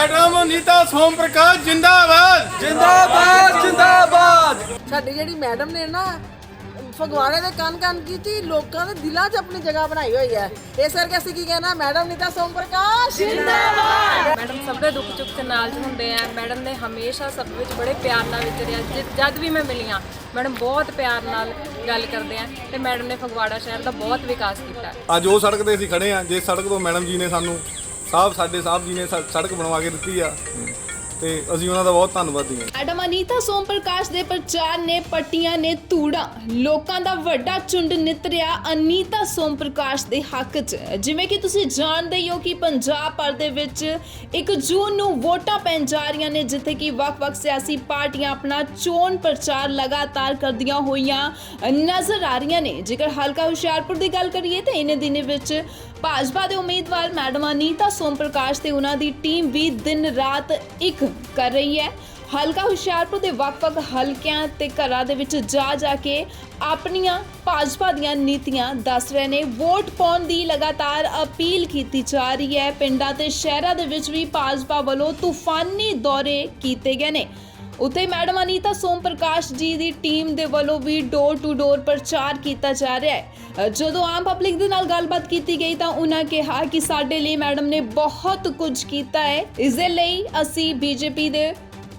Madam ਨੀਤਾ ਸੋਮ ਪ੍ਰਕਾਸ਼ ਜਿੰਦਾਬਾਦ। ਜਿੰਦਾਬਾਦ ਜਿੰਦਾਬਾਦ। ਸਾਡੀ ਜਿਹੜੀ ਮੈਡਮ ਨੇ ਨਾ ਫਗਵਾੜੇ ਦੇ ਕੰਨ ਕੰਨ ਕੀਤੀ ਲੋਕਾਂ ਦੇ ਦਿਲਾਂ 'ਚ ਆਪਣੀ ਜਗ੍ਹਾ ਬਣਾਈ ਹੋਈ ਹੈ। ਇਸ ਕਰਕੇ ਅਸੀਂ ਕੀ ਕਹਿਣਾ ਮੈਡਮ ਨੀਤਾ ਸੋਮ ਪ੍ਰਕਾਸ਼ ਜਿੰਦਾਬਾਦ। ਮੈਡਮ ਸਭ ਦੇ ਦੁੱਖ ਸੁੱਖ ਚ ਨਾਲ ਹੁੰਦੇ ਆ। ਮੈਡਮ ਨੇ ਹਮੇਸ਼ਾ ਸਭ ਵਿੱਚ ਬੜੇ ਪਿਆਰ ਨਾਲ ਵਿਚਰਿਆ। ਜਿ- ਜਦ ਵੀ ਮੈਂ ਮਿਲੀ ਹਾਂ ਮੈਡਮ ਬਹੁਤ ਪਿਆਰ ਨਾਲ ਗੱਲ ਕਰਦੇ ਆ ਤੇ ਮੈਡਮ ਨੇ ਫਗਵਾੜਾ ਸ਼ਹਿਰ ਦਾ ਬਹੁਤ ਵਿਕਾਸ ਕੀਤਾ। ਅੱਜ ਉਹ ਸੜਕ ਤੇ ਅਸੀਂ ਖੜੇ ਆ। ਜਿਸ ਸੜਕ ਤੋਂ ਮੈਡਮ ਜੀ ਨੇ ਸਾਨੂੰ ਸਾਹਿਬ ਸਾਡੇ ਸਾਹਿਬ ਜੀ ਨੇ ਸ- ਸੜਕ ਬਣਵਾ ਕੇ ਦਿੱਤੀ ਆ। ਤੇ ਅਸੀਂ ਉਹਨਾਂ ਦਾ ਬਹੁਤ ਧੰਨਵਾਦੀ ਹਾਂ। ਮੈਡਮ ਅਨੀਤਾ ਸੋਮ ਪ੍ਰਕਾਸ਼ ਦੇ ਪ੍ਰਚਾਰ ਨੇ ਪੱਟੀਆਂ ਨੇ ਧੂੜਾਂ। ਲੋਕਾਂ ਦਾ ਵੱਡਾ ਝੁੰਡ ਨਿਤਰਿਆ ਅਨੀਤਾ ਸੋਮ ਪ੍ਰਕਾਸ਼ ਦੇ ਹੱਕ 'ਚ। ਜਿਵੇਂ ਕਿ ਤੁਸੀਂ ਜਾਣਦੇ ਹੀ ਹੋ ਕਿ ਪੰਜਾਬ ਭਰ ਦੇ ਵਿੱਚ 1 ਜੂਨ ਨੂੰ ਵੋਟਾਂ ਪੈਣ ਜਾ ਰਹੀਆਂ ਨੇ, ਜਿੱਥੇ ਕਿ ਵੱਖ-ਵੱਖ ਸਿਆਸੀ ਪਾਰਟੀਆਂ ਆਪਣਾ ਚੋਣ ਪ੍ਰਚਾਰ ਲਗਾਤਾਰ ਕਰਦੀਆਂ ਹੋਈਆਂ ਨਜ਼ਰ ਆ ਰਹੀਆਂ ਨੇ। ਜੇਕਰ ਹਲਕਾ ਹੁਸ਼ਿਆਰਪੁਰ ਦੀ ਗੱਲ ਕਰੀਏ, ਤਾਂ ਇਹਨੇ ਦਿਨ ਵਿੱਚ ਭਾਜਪਾ ਦੇ ਉਮੀਦਵਾਰ ਮੈਡਮ ਅਨੀਤਾ ਸੋਮ ਪ੍ਰਕਾਸ਼ ਤੇ ਉਹਨਾਂ ਦੀ ਟੀਮ ਵੀ ਦਿਨ ਰਾਤ ਇੱਕ ਕਰ ਰਹੀ ਹੈ। ਹਲਕਾ ਹੁਸ਼ਿਆਰਪੁਰ ਦੇ ਵੱਖ-ਵੱਖ ਹਲਕਿਆਂ ਤੇ ਘਰਾਂ ਦੇ ਵਿੱਚ ਜਾ ਜਾ ਕੇ ਆਪਣੀਆਂ ਭਾਜਪਾ ਦੀਆਂ ਨੀਤੀਆਂ ਦੱਸ ਰਹੇ ਨੇ। ਵੋਟ ਪਾਉਣ ਦੀ ਲਗਾਤਾਰ ਅਪੀਲ ਕੀਤੀ ਜਾ ਰਹੀ ਹੈ। ਪਿੰਡਾਂ ਤੇ ਸ਼ਹਿਰਾਂ ਦੇ ਵਿੱਚ ਵੀ ਭਾਜਪਾ ਵੱਲੋਂ ਤੂਫਾਨੀ ਦੌਰੇ ਕੀਤੇ ਗਏ ਨੇ। ਉੱਥੇ ਮੈਡਮ ਅਨੀਤਾ ਸੋਮ ਪ੍ਰਕਾਸ਼ ਜੀ ਦੀ ਟੀਮ ਦੇ ਵੱਲੋਂ ਵੀ ਡੋਰ ਟੂ ਡੋਰ ਪ੍ਰਚਾਰ ਕੀਤਾ ਜਾ ਰਿਹਾ ਹੈ। ਜਦੋਂ ਆਮ ਪਬਲਿਕ ਦੇ ਨਾਲ ਗੱਲਬਾਤ ਕੀਤੀ ਗਈ ਤਾਂ ਉਹਨਾਂ ਕਿਹਾ ਕਿ ਸਾਡੇ ਲਈ ਮੈਡਮ ਨੇ ਬਹੁਤ ਕੁਝ ਕੀਤਾ ਹੈ। ਇਸ ਦੇ ਲਈ ਅਸੀਂ ਬੀਜੇਪੀ ਦੇ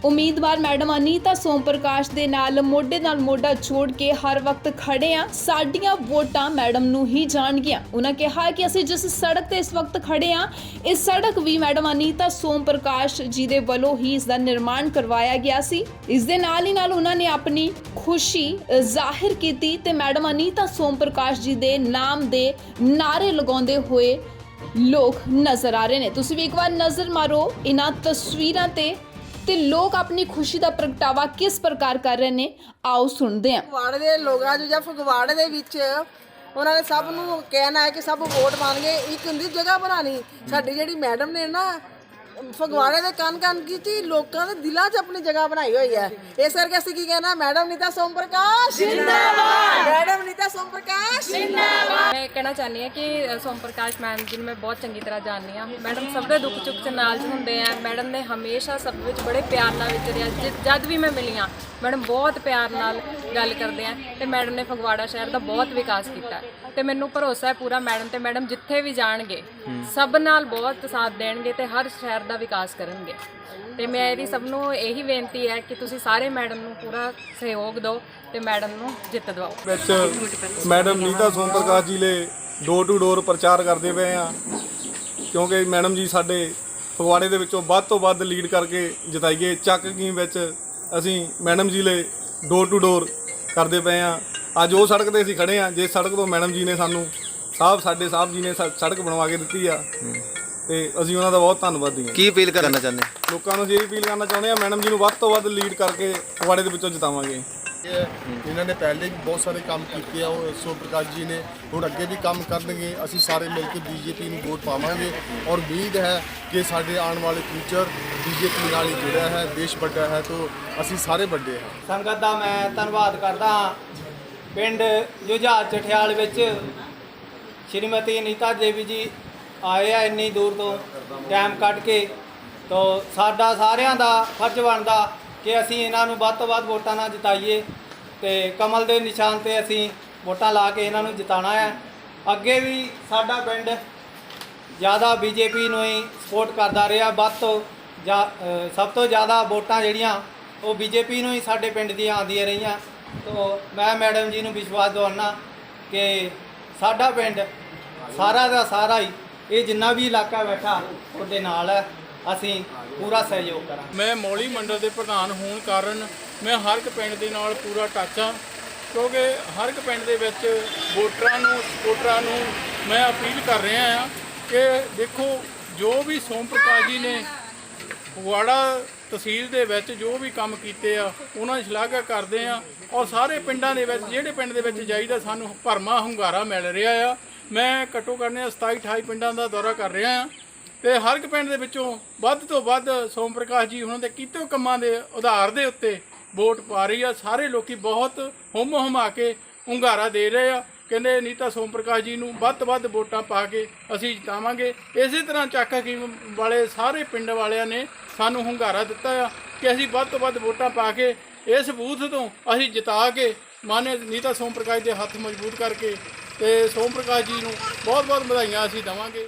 ਉਮੀਦਵਾਰ ਮੈਡਮ ਅਨੀਤਾ ਸੋਮ ਪ੍ਰਕਾਸ਼ ਦੇ ਨਾਲ ਮੋਢੇ ਨਾਲ ਮੋਢਾ ਜੋੜ ਕੇ ਹਰ ਵਕਤ ਖੜੇ ਆ। ਸਾਡੀਆਂ ਵੋਟਾਂ ਮੈਡਮ ਨੂੰ ਹੀ ਜਾਣਗੀਆਂ। ਉਹਨਾਂ ਕਿਹਾ ਕਿ ਅਸੀਂ ਜਿਸ ਸੜਕ ਤੇ ਇਸ ਵਕਤ ਖੜੇ ਆ ਇਹ ਸੜਕ ਵੀ ਮੈਡਮ ਅਨੀਤਾ ਸੋਮ ਪ੍ਰਕਾਸ਼ ਜੀ ਦੇ ਵੱਲੋਂ ਹੀ ਇਸ ਦਾ ਨਿਰਮਾਣ ਕਰਵਾਇਆ ਗਿਆ ਸੀ। ਇਸ ਦੇ ਨਾਲ ਹੀ ਨਾਲ ਉਹਨਾਂ ਨੇ ਆਪਣੀ ਖੁਸ਼ੀ ਜ਼ਾਹਿਰ ਕੀਤੀ ਤੇ ਮੈਡਮ ਅਨੀਤਾ ਸੋਮ ਪ੍ਰਕਾਸ਼ ਜੀ ਦੇ ਨਾਮ ਦੇ ਨਾਰੇ ਲਗਾਉਂਦੇ ਹੋਏ ਲੋਕ ਨਜ਼ਰ ਆ ਰਹੇ ਨੇ। ਤੁਸੀਂ ਵੀ ਇੱਕ ਵਾਰ ਨਜ਼ਰ ਮਾਰੋ। ਇਹਨਾਂ ਤਸਵੀਰਾਂ ਤੇ ਤੇ ਲੋਕ ਆਪਣੀ ਖੁਸ਼ੀ ਦਾ ਪ੍ਰਗਟਾਵਾ ਕਿਸ ਪ੍ਰਕਾਰ ਕਰ ਰਹੇ ਨੇ ਆਓ ਸੁਣਦੇ ਹਾਂ। ਫਗਵਾੜੇ ਦੇ ਲੋਕਾਂ 'ਚ ਜਾਂ ਫਗਵਾੜੇ ਦੇ ਵਿੱਚ ਉਹਨਾਂ ਨੇ ਸਭ ਨੂੰ ਕਹਿਣਾ ਹੈ ਕਿ ਸਭ ਵੋਟ ਪਾਣਗੇ। ਇੱਕ ਹੁੰਦੀ ਜਗ੍ਹਾ ਬਣਾਣੀ ਸਾਡੀ ਜਿਹੜੀ ਮੈਡਮ ਨੇ ਨਾ ਫਗਵਾੜੇ ਦੇ ਕੰਨ ਕੰਨ ਕੀਤੀ ਲੋਕਾਂ ਦੇ ਦਿਲਾਂ 'ਚ ਆਪਣੀ ਜਗ੍ਹਾ ਬਣਾਈ ਹੋਈ ਹੈ। ਇਸ ਕਰਕੇ ਅਸੀਂ ਕੀ ਕਹਿਣਾ ਮੈਡਮ ਨੀਤਾ ਸੋਮ ਪ੍ਰਕਾਸ਼ ਜਿੰਦਾਬਾਦ। ਮੈਡਮ ਨੀਤਾ ਸੋਮ ਪ੍ਰਕਾਸ਼ ਮੈਂ ਕਹਿਣਾ ਚਾਹੁੰਦੀ ਹਾਂ ਕਿ ਸੋਮ ਪ੍ਰਕਾਸ਼ ਮੈਮ ਜੀ ਨੂੰ ਮੈਂ ਬਹੁਤ ਚੰਗੀ ਤਰ੍ਹਾਂ ਜਾਣਦੀ ਹਾਂ। ਮੈਡਮ ਸਭ ਦੇ ਦੁੱਖ ਸੁੱਖ ਚ ਨਾਲ 'ਚ ਹੁੰਦੇ ਆ। ਮੈਡਮ ਨੇ ਹਮੇਸ਼ਾ ਸਭ ਵਿੱਚ ਬੜੇ ਪਿਆਰ ਨਾਲ ਵਿਚਰਿਆ ਜਿ- ਜਦ ਵੀ ਮੈਂ ਮਿਲੀ ਹਾਂ ਮੈਡਮ ਬਹੁਤ ਪਿਆਰ ਨਾਲ ਗੱਲ ਕਰਦੇ ਆ ਤੇ ਮੈਡਮ ਨੇ ਫਗਵਾੜਾ ਸ਼ਹਿਰ ਦਾ ਬਹੁਤ ਵਿਕਾਸ ਕੀਤਾ। ਤੇ ਮੈਨੂੰ ਭਰੋਸਾ ਹੈ ਪੂਰਾ ਮੈਡਮ ਤੇ ਮੈਡਮ ਜਿੱਥੇ ਵੀ ਜਾਣਗੇ ਸਭ ਨਾਲ ਬਹੁਤ ਸਾਥ ਦੇਣਗੇ ਤੇ ਹਰ ਸ਼ਹਿਰ ਦਾ ਵਿਕਾਸ ਕਰਨਗੇ। ਤੇ ਮੇਰੀ ਸਭ ਨੂੰ ਇਹੀ ਬੇਨਤੀ ਹੈ ਕਿ ਤੁਸੀਂ ਸਾਰੇ ਮੈਡਮ ਨੂੰ ਪੂਰਾ ਸਹਿਯੋਗ ਦਿਓ। ਤੇ ਮੈਡਮ ਨੂੰ ਜਿੱਤ ਦਿਵਾਓ। ਵਿੱਚ ਮੈਡਮ ਨੀਤਾ ਸੋਮ ਪ੍ਰਕਾਸ਼ ਜੀ ਲਈ ਡੋਰ ਟੂ ਡੋਰ ਪ੍ਰਚਾਰ ਕਰਦੇ ਪਏ ਆ ਕਿਉਂਕਿ ਮੈਡਮ ਜੀ ਸਾਡੇ ਫਗਵਾੜੇ ਦੇ ਵਿੱਚੋਂ ਵੱਧ ਤੋਂ ਵੱਧ ਲੀਡ ਕਰਕੇ ਜਿਤਾਈਏ। ਚੱਕ ਕੀ ਵਿੱਚ ਅਸੀਂ ਮੈਡਮ ਜੀ ਲਈ ਡੋਰ ਟੂ ਡੋਰ ਕਰਦੇ ਪਏ ਆ ਅੱਜ ਉਹ ਸੜਕ ਤੇ ਅਸੀਂ ਖੜੇ ਆ ਜਿਸ ਸੜਕ ਤੋਂ ਮੈਡਮ ਜੀ ਨੇ ਸਾਨੂੰ ਸਾਹਿਬ ਸਾਡੇ ਸਾਹਿਬ ਜੀ ਨੇ ਸ- ਸੜਕ ਬਣਵਾ ਕੇ ਦਿੱਤੀ ਆ। ਤੇ ਅਸੀਂ ਉਹਨਾਂ ਦਾ ਬਹੁਤ ਧੰਨਵਾਦੀ ਹਾਂ। ਕੀ ਅਪੀਲ ਕਰਨਾ ਚਾਹੁੰਦੇ? ਲੋਕਾਂ ਨੂੰ ਅਸੀਂ ਇਹ ਅਪੀਲ ਕਰਨਾ ਚਾਹੁੰਦੇ ਆ ਮੈਡਮ ਜੀ ਨੂੰ ਵੱਧ ਤੋਂ ਵੱਧ ਲੀਡ ਕਰਕੇ ਫਗਵਾੜੇ ਦੇ ਵਿੱਚੋਂ ਜਿਤਾਵਾਂਗੇ। ਇਹਨਾਂ ਨੇ ਪਹਿਲੇ ਵੀ ਬਹੁਤ ਸਾਰੇ ਕੰਮ ਕੀਤੇ ਆ, ਉਹ ਸੋ ਪ੍ਰਕਾਸ਼ ਜੀ ਨੇ। ਹੁਣ ਅੱਗੇ ਵੀ ਕੰਮ ਕਰਨਗੇ, ਅਸੀਂ ਸਾਰੇ ਮਿਲ ਕੇ ਬੀਜੇਪੀ ਨੂੰ ਵੋਟ ਪਾਵਾਂਗੇ। ਔਰ ਉਮੀਦ ਹੈ ਕਿ ਸਾਡੇ ਆਉਣ ਵਾਲੇ ਫਿਊਚਰ ਬੀਜੇਪੀ ਨਾਲ ਹੀ ਜੁੜਿਆ ਹੈ, ਦੇਸ਼ ਵੱਡਾ ਹੈ, ਤੋਂ ਅਸੀਂ ਸਾਰੇ ਵੱਡੇ ਹਾਂ। ਸੰਗਤ ਦਾ ਮੈਂ ਧੰਨਵਾਦ ਕਰਦਾ ਹਾਂ। ਪਿੰਡ ਜੁਝਾਰ ਚਠਿਆਲ ਵਿੱਚ ਸ਼੍ਰੀਮਤੀ ਅਨੀਤਾ ਦੇਵੀ ਜੀ ਆਏ ਆ ਇੰਨੀ ਦੂਰ ਤੋਂ ਟਾਈਮ ਕੱਢ ਕੇ। ਤੋ ਸਾਡਾ ਸਾਰਿਆਂ ਦਾ ਫਰਜ਼ ਬਣਦਾ ਕਿ ਅਸੀਂ ਇਹਨਾਂ ਨੂੰ ਵੱਧ ਤੋਂ ਵੱਧ ਵੋਟਾਂ ਨਾਲ ਜਿਤਾਈਏ ਤੇ ਕਮਲ ਦੇ ਨਿਸ਼ਾਨ ਤੇ ਅਸੀਂ ਵੋਟਾਂ ਲਾ ਕੇ ਇਹਨਾਂ ਨੂੰ ਜਿਤਾਣਾ ਹੈ। ਅੱਗੇ ਵੀ ਸਾਡਾ ਪਿੰਡ ਜ਼ਿਆਦਾ ਬੀਜੇਪੀ ਨੂੰ ਹੀ ਸਪੋਰਟ ਕਰਦਾ ਰਿਹਾ। ਵੱਧ ਤੋਂ ਜਾਂ ਸਭ ਤੋਂ ਜ਼ਿਆਦਾ ਵੋਟਾਂ ਜਿਹੜੀਆਂ ਉਹ ਬੀਜੇਪੀ ਨੂੰ ਹੀ ਸਾਡੇ ਪਿੰਡ ਦੀਆਂ ਆਉਂਦੀਆਂ ਰਹੀਆਂ। ਤੋਂ ਮੈਂ ਮੈਡਮ ਜੀ ਨੂੰ ਵਿਸ਼ਵਾਸ ਦਿਵਾਉਣਾ ਕਿ ਸਾਡਾ ਪਿੰਡ ਸਾਰਾ ਦਾ ਸਾਰਾ ਹੀ, ਇਹ ਜਿੰਨਾ ਵੀ ਇਲਾਕਾ ਬੈਠਾ ਉਹਦੇ ਨਾਲ ਹੈ। ਅਸੀਂ ਪੂਰਾ ਸਹਿਯੋਗ ਕਰਾਂਗੇ। ਮੈਂ ਮੌਲੀ ਮੰਡਲ ਦੇ ਪ੍ਰਧਾਨ ਹੋਣ ਕਾਰਨ ਮੈਂ ਹਰ ਇੱਕ ਪਿੰਡ ਦੇ ਨਾਲ ਪੂਰਾ ਟੱਚ ਹਾਂ, ਕਿਉਂਕਿ ਹਰ ਇੱਕ ਪਿੰਡ ਦੇ ਵਿੱਚ ਵੋਟਰਾਂ ਨੂੰ ਸਪੋਰਟਰਾਂ ਨੂੰ ਮੈਂ ਅਪੀਲ ਕਰ ਰਿਹਾ ਹਾਂ ਕਿ ਦੇਖੋ, ਜੋ ਵੀ ਸੋਮ ਪ੍ਰਕਾਸ਼ ਜੀ ਨੇ ਫਗਵਾੜਾ ਤਹਿਸੀਲ ਦੇ ਵਿੱਚ ਜੋ ਵੀ ਕੰਮ ਕੀਤੇ ਆ, ਉਹਨਾਂ ਦੀ ਸ਼ਲਾਘਾ ਕਰਦੇ ਆ ਔਰ ਸਾਰੇ ਪਿੰਡਾਂ ਦੇ ਵਿੱਚ, ਜਿਹੜੇ ਪਿੰਡ ਦੇ ਵਿੱਚ ਜਾਈਦਾ ਸਾਨੂੰ ਭਰਮਾ ਹੁੰਗਾਰਾ ਮਿਲ ਰਿਹਾ ਆ। ਮੈਂ ਘੱਟੋ ਘੱਟ ਨੇ 27 28 ਪਿੰਡਾਂ ਦਾ ਦੌਰਾ ਕਰ ਰਿਹਾ ਆ ਤੇ ਹਰ ਇੱਕ ਪਿੰਡ ਦੇ ਵਿੱਚੋਂ ਵੱਧ ਤੋਂ ਵੱਧ ਸੋਮ ਪ੍ਰਕਾਸ਼ ਜੀ ਉਹਨਾਂ ਦੇ ਕੀਤੇ ਕੰਮਾਂ ਦੇ ਆਧਾਰ ਦੇ ਉੱਤੇ ਵੋਟ ਪਾ ਰਹੀ ਆ। ਸਾਰੇ ਲੋਕੀ ਬਹੁਤ ਹੁਮ ਹੁਮਾ ਕੇ ਹੁੰਗਾਰਾ ਦੇ ਰਹੇ ਆ। ਕਹਿੰਦੇ ਨੀਤਾ ਸੋਮ ਪ੍ਰਕਾਸ਼ ਜੀ ਨੂੰ ਵੱਧ ਤੋਂ ਵੱਧ ਵੋਟਾਂ ਪਾ ਕੇ ਅਸੀਂ ਜਿਤਾਵਾਂਗੇ। ਇਸੇ ਤਰ੍ਹਾਂ ਚੱਕ ਹਕੀਮ ਵਾਲੇ ਸਾਰੇ ਪਿੰਡ ਵਾਲਿਆਂ ਨੇ ਸਾਨੂੰ ਹੁੰਗਾਰਾ ਦਿੱਤਾ ਆ ਕਿ ਅਸੀਂ ਵੱਧ ਤੋਂ ਵੱਧ ਵੋਟਾਂ ਪਾ ਕੇ ਇਸ ਬੂਥ ਤੋਂ ਅਸੀਂ ਜਿਤਾ ਕੇ ਮਾਨੇ ਨੀਤਾ ਸੋਮ ਪ੍ਰਕਾਸ਼ ਦੇ ਹੱਥ ਮਜ਼ਬੂਤ ਕਰਕੇ ਤੇ ਸੋਮ ਪ੍ਰਕਾਸ਼ ਜੀ ਨੂੰ ਬਹੁਤ ਬਹੁਤ ਵਧਾਈਆਂ ਅਸੀਂ ਦੇਵਾਂਗੇ।